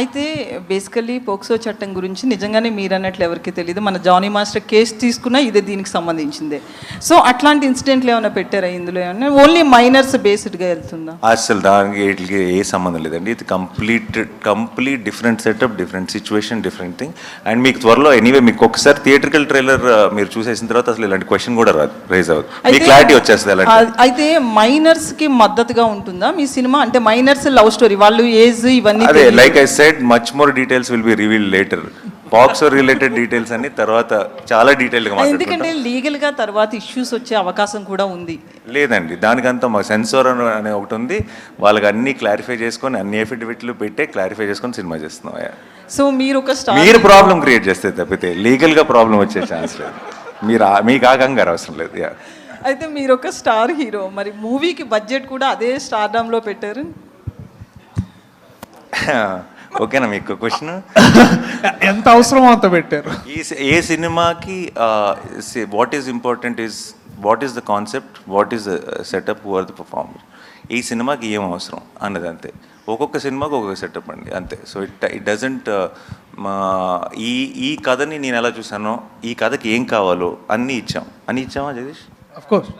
అయితే basically POCSO చట్టం గురించి నిజంగానే మీరు అన్నట్లు ఎవరికి తెలియదు మన జానీ మాస్టర్ కేసు తీసుకున్నా ఇదే దీనికి సంబంధించిందే. సో అట్లాంటి ఇన్సిడెంట్లు ఏమైనా పెట్టారా ఇందులో ఏమైనా? ఓన్లీ మైనర్స్ బేస్డ్గా వెళ్తుందా? అసలు దానికి వీటికి ఏ సంబంధం లేదండి. ఇది complete complete different setup different situation different thing. And మీకు త్వరలో ఎనీవే మీకు ఒకసారి థియేట్రికల్ ట్రైలర్ మీరు చూసేసిన తర్వాత అసలు ఇలాంటి క్వశ్చన్ కూడా రాదు రైజ్ అవ్వదు. మీ క్లారిటీ వచ్చేస్తుంది అయితే మైనర్స్కి మద్దతుగా ఉంటుందా? మీ సినిమా అంటే మైనర్స్ లవ్ స్టోరీ వాళ్ళు ఏజ్ ఇవన్నీ. Like I said much more details will be reveal later packs related details అన్ని తర్వాత చాలా డీటెయిల్గా ఎందుకంటే మాట్లాడుకుంటాం. లీగల్గా తర్వాత ఇష్యూస్ వచ్చే అవకాశం కూడా ఉంది. లేదండి దానికంతా మా సెన్సార్ అనే ఒకటి ఉంది. వాళ్ళకి అన్ని క్లారిఫై చేసుకొని అన్ని ఎఫిడవిట్లు పెట్టే క్లారిఫై చేసుకొని సినిమా చేస్తున్నాం. సో మీరు ఒక స్టార్ మీరు ప్రాబ్లం క్రియేట్ చేస్తే తప్పితే లీగల్గా ప్రాబ్లం వచ్చే ఛాన్స్ లేదు. మీరు మీకు ఆ కంగారు అవసరం లేదు యా అయితే మీరు ఒక స్టార్ హీరో మరి మూవీకి బడ్జెట్ కూడా అదే స్టార్డమ్లో పెట్టారు. ఓకేనా మీకు క్వశ్చన్? ఎంత అవసరమో అంత పెట్టారు. ఈ ఏ సినిమాకి what is important is what is the concept what is the setup who are the performer ఈ సినిమాకి ఏం అవసరం అన్నది అంతే. ఒక్కొక్క సినిమాకి ఒక్కొక్క సెటప్ అండి అంతే. So it it doesn't he ఈ కథని నేను ఎలా చూసానో ఈ కథకి ఏం కావాలో అన్నీ ఇచ్చాం. అన్నీ ఇచ్చామా జగదీష్? Of course